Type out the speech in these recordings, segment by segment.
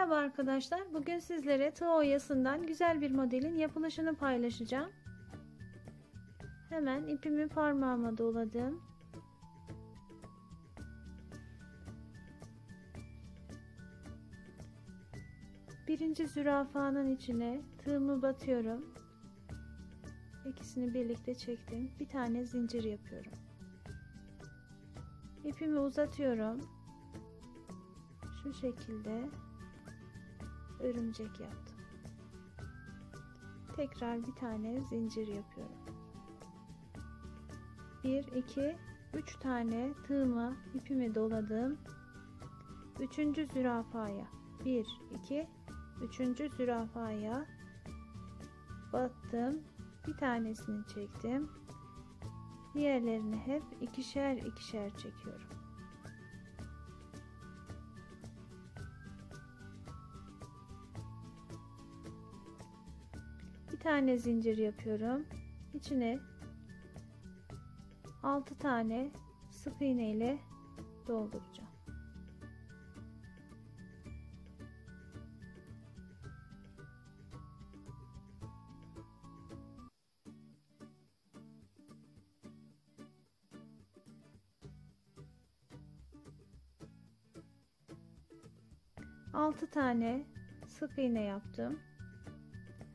Merhaba arkadaşlar. Bugün sizlere tığ oyasından güzel bir modelin yapılışını paylaşacağım. Hemen ipimi parmağıma doladım. Birinci zürafanın içine tığımı batıyorum. İkisini birlikte çektim. Bir tane zincir yapıyorum. İpimi uzatıyorum. Şu şekilde örümcek yaptım. Tekrar bir tane zincir yapıyorum. 1 2 3 tane tığıma ipimi doladım. Üçüncü zürafaya 1 2 üçüncü zürafaya battım. Bir tanesini çektim. Diğerlerini hep ikişer ikişer çekiyorum. Tane zincir yapıyorum. İçine 6 tane sık iğne ile dolduracağım. Altı tane sık iğne yaptım.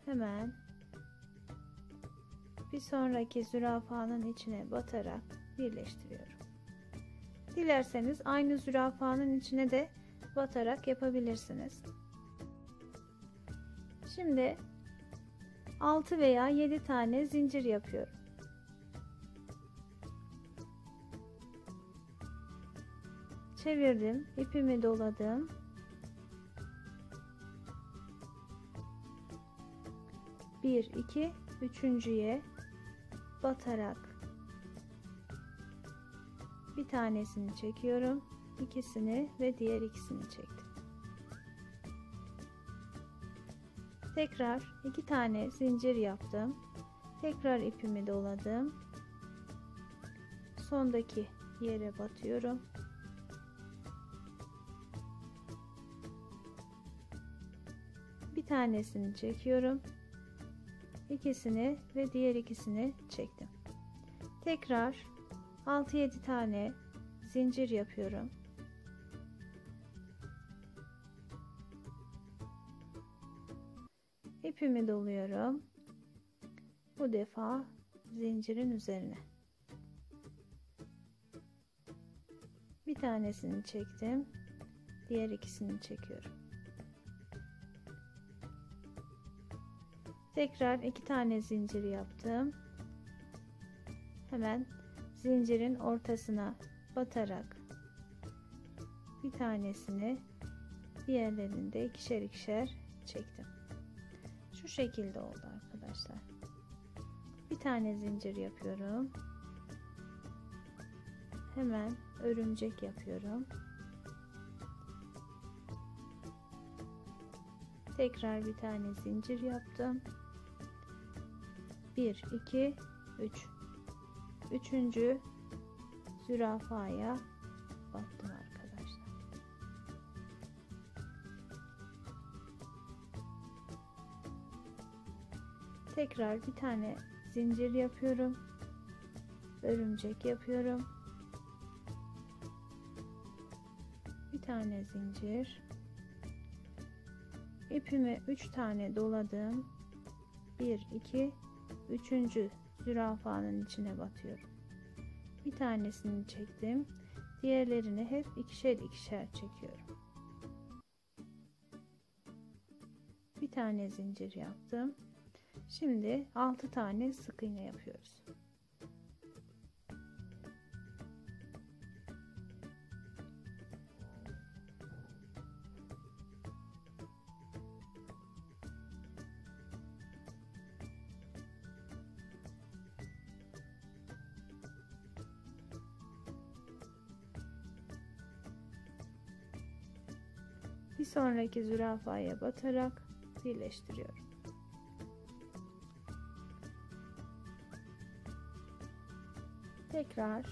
Hemen bir sonraki zürafanın içine batarak birleştiriyorum. Dilerseniz aynı zürafanın içine de batarak yapabilirsiniz. Şimdi 6 veya 7 tane zincir yapıyorum. Çevirdim, ipimi doladım. Bir, iki, üçüncüye batarak bir tanesini çekiyorum ikisini ve diğer ikisini çektim. Tekrar iki tane zincir yaptım tekrar ipimi doladım sondaki yere batıyorum. Bir tanesini çekiyorum ikisini ve diğer ikisini çektim. Tekrar 6-7 tane zincir yapıyorum. İpimi doluyorum. Bu defa zincirin üzerine. Bir tanesini çektim. Diğer ikisini çekiyorum. Tekrar iki tane zincir yaptım. Hemen zincirin ortasına batarak bir tanesini diğerlerini de ikişer ikişer çektim. Şu şekilde oldu arkadaşlar. Bir tane zincir yapıyorum. Hemen örümcek yapıyorum. Tekrar bir tane zincir yaptım 1 2 3 üçüncü zürafaya battım arkadaşlar. Tekrar bir tane zincir yapıyorum. Örümcek yapıyorum. Bir tane zincir. İpimi 3 tane doladım. 1 2 üçüncü zürafanın içine batıyorum. Bir tanesini çektim. Diğerlerini hep ikişer ikişer çekiyorum. Bir tane zincir yaptım. Şimdi 6 tane sık iğne yapıyoruz. Sonraki zürafaya batarak birleştiriyorum. Tekrar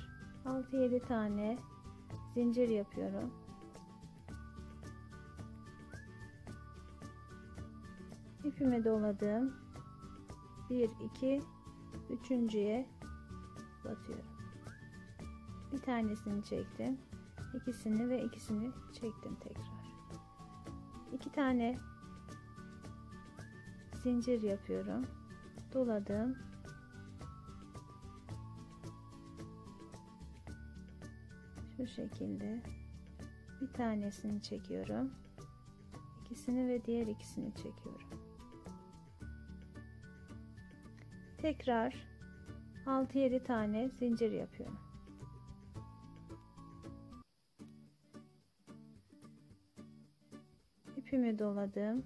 6-7 tane zincir yapıyorum. ipimi doladım 1 2 üçüncüye batıyorum bir tanesini çektim ikisini ve ikisini çektim tekrar iki tane zincir yapıyorum. Doladım. Şu şekilde bir tanesini çekiyorum. İkisini ve diğer ikisini çekiyorum. Tekrar 6-7 tane zincir yapıyorum ipimi doladım.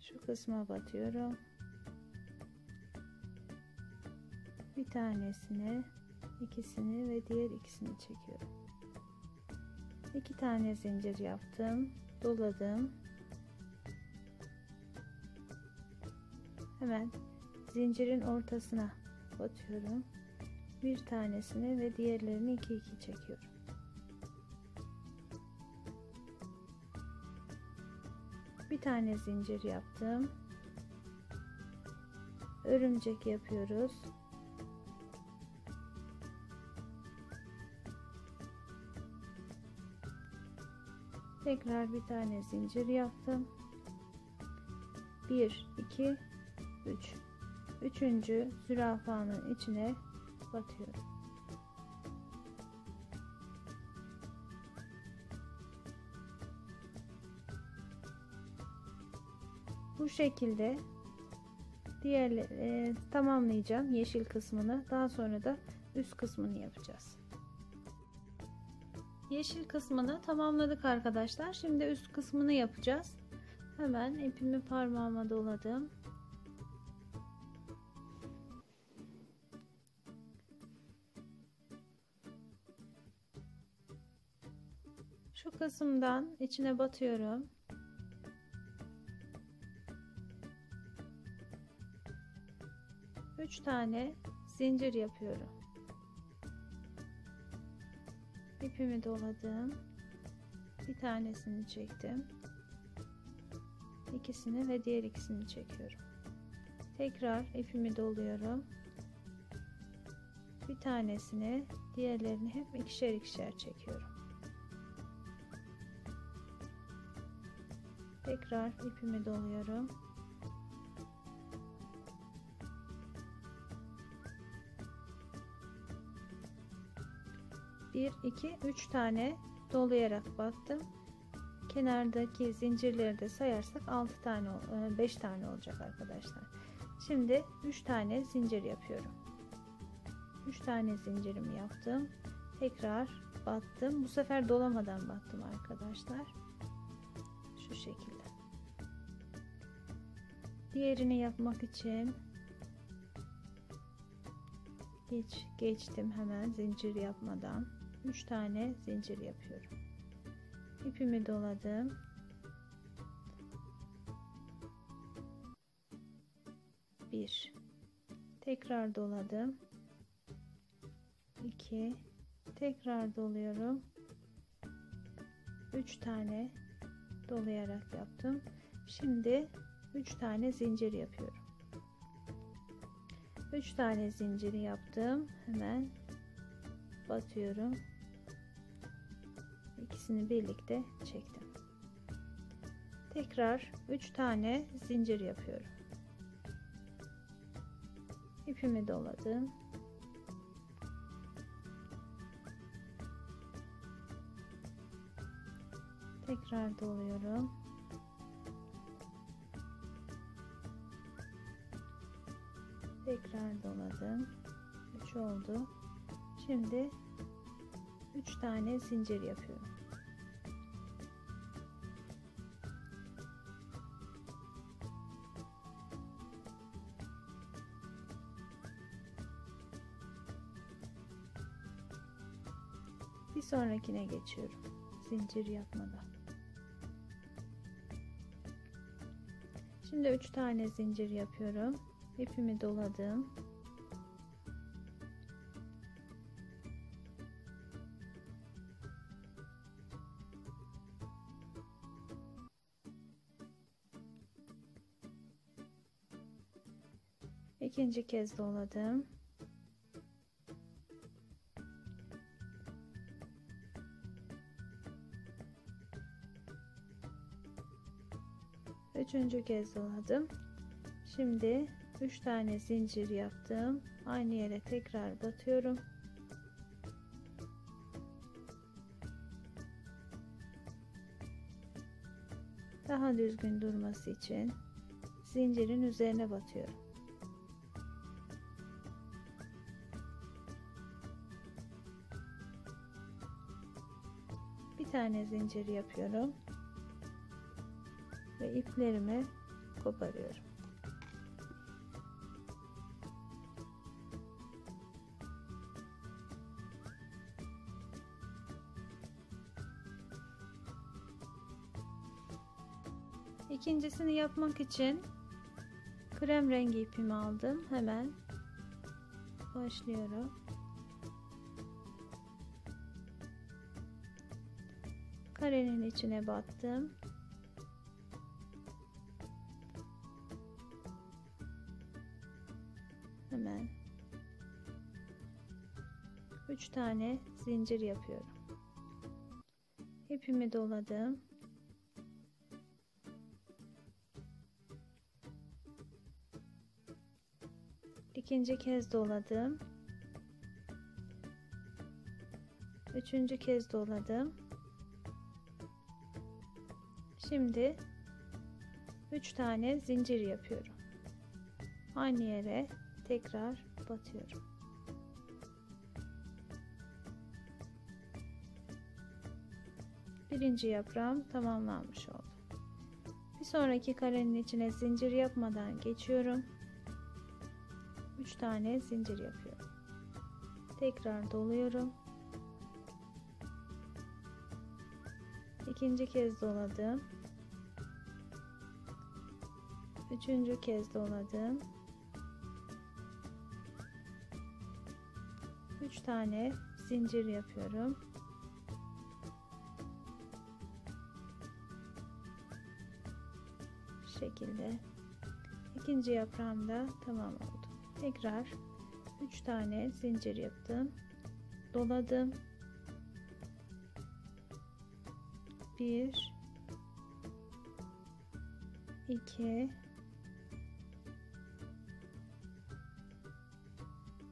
Şu kısma batıyorum. Bir tanesini ikisini ve diğer ikisini çekiyorum. İki tane zincir yaptım doladım. Hemen zincirin ortasına batıyorum. Bir tanesini ve diğerlerini iki iki çekiyorum bir tane zincir yaptım. Örümcek yapıyoruz. Tekrar bir tane zincir yaptım. 1 2 3 üçüncü zürafanın içine batıyorum bu şekilde diğer e, tamamlayacağım yeşil kısmını. Daha sonra da üst kısmını yapacağız. Yeşil kısmını tamamladık arkadaşlar. Şimdi üst kısmını yapacağız. Hemen ipimi parmağıma doladım. Şu kısımdan içine batıyorum üç tane zincir yapıyorum. İpimi doladım. Bir tanesini çektim. İkisini ve diğer ikisini çekiyorum. Tekrar ipimi doluyorum. Bir tanesini diğerlerini hep ikişer ikişer çekiyorum. Tekrar ipimi doluyorum bir iki üç tane dolayarak battım. Kenardaki zincirleri de sayarsak 6 tane 5 tane olacak arkadaşlar. Şimdi 3 tane zincir yapıyorum. 3 tane zincirimi yaptım. Tekrar battım. Bu sefer dolamadan battım arkadaşlar. Şu şekilde. Diğerini yapmak için hiç geçtim hemen zincir yapmadan 3 tane zincir yapıyorum. İpimi doladım. Bir. Tekrar doladım. 2 tekrar doluyorum. 3 tane dolayarak yaptım. Şimdi 3 tane zincir yapıyorum. 3 tane zinciri yaptım. Hemen batıyorum ikisini birlikte çektim. Tekrar 3 tane zincir yapıyorum. İpimi doladım. Tekrar doluyorum. Tekrar doladım. 3 oldu. Şimdi 3 tane zincir yapıyorum sonrakine geçiyorum. Zincir yapmadan. Şimdi 3 tane zincir yapıyorum. İpimi doladım. İkinci kez doladım. Üçüncü kez doladım. Şimdi üç tane zincir yaptım. Aynı yere tekrar batıyorum. Daha düzgün durması için zincirin üzerine batıyorum. Bir tane zincir yapıyorum ve iplerimi koparıyorum. İkincisini yapmak için krem rengi ipimi aldım. Hemen başlıyorum. Karenin içine battım. Hemen 3 tane zincir yapıyorum. İpimi doladım. ikinci kez doladım üçüncü kez doladım şimdi üç tane zincir yapıyorum aynı yere tekrar batıyorum birinci yaprağım tamamlanmış oldu bir sonraki karenin içine zincir yapmadan geçiyorum 3 tane zincir yapıyorum. Tekrar doluyorum. İkinci kez doladım. Üçüncü kez doladım. 3 tane zincir yapıyorum. Bu şekilde. İkinci yaprağım da tamam oldu tekrar 3 tane zincir yaptım doladım 1 2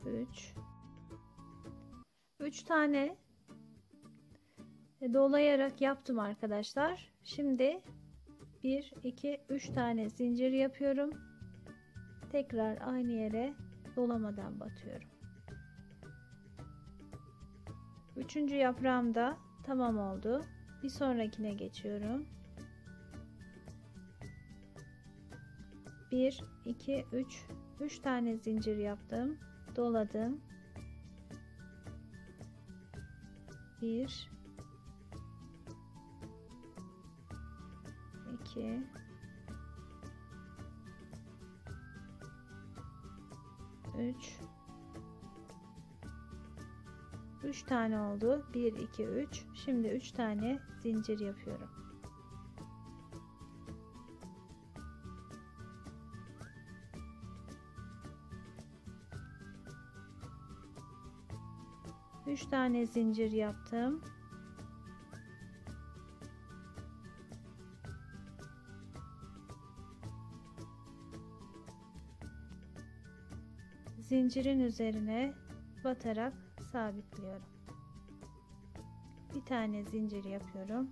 3 3 tane dolayarak yaptım arkadaşlar şimdi 1 2 3 tane zincir yapıyorum tekrar aynı yere dolamadan batıyorum. Üçüncü yaprağım da tamam oldu. Bir sonrakine geçiyorum. 1 2 3 3 tane zincir yaptım. Doladım. 1 2 3 3 tane oldu. 1 2 3 şimdi 3 tane zincir yapıyorum Üç tane zincir yaptım. zincirin üzerine batarak sabitliyorum. Bir tane zincir yapıyorum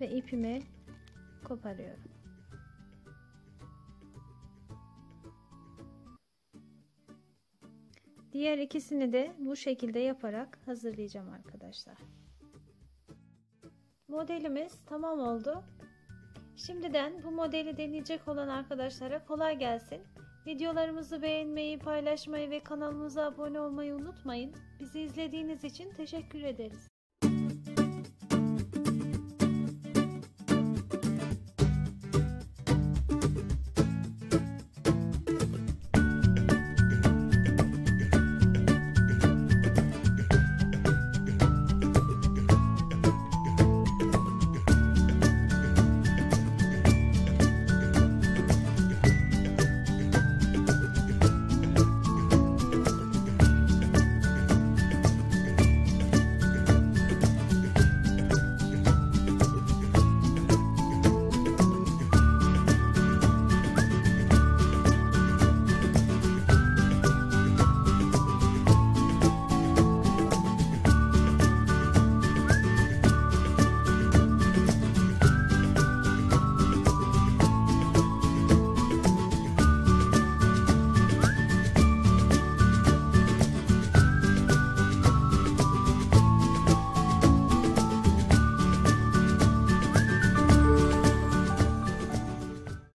ve ipimi koparıyorum. Diğer ikisini de bu şekilde yaparak hazırlayacağım arkadaşlar. Modelimiz tamam oldu. Şimdiden bu modeli deneyecek olan arkadaşlara kolay gelsin. Videolarımızı beğenmeyi, paylaşmayı ve kanalımıza abone olmayı unutmayın. Bizi izlediğiniz için teşekkür ederiz.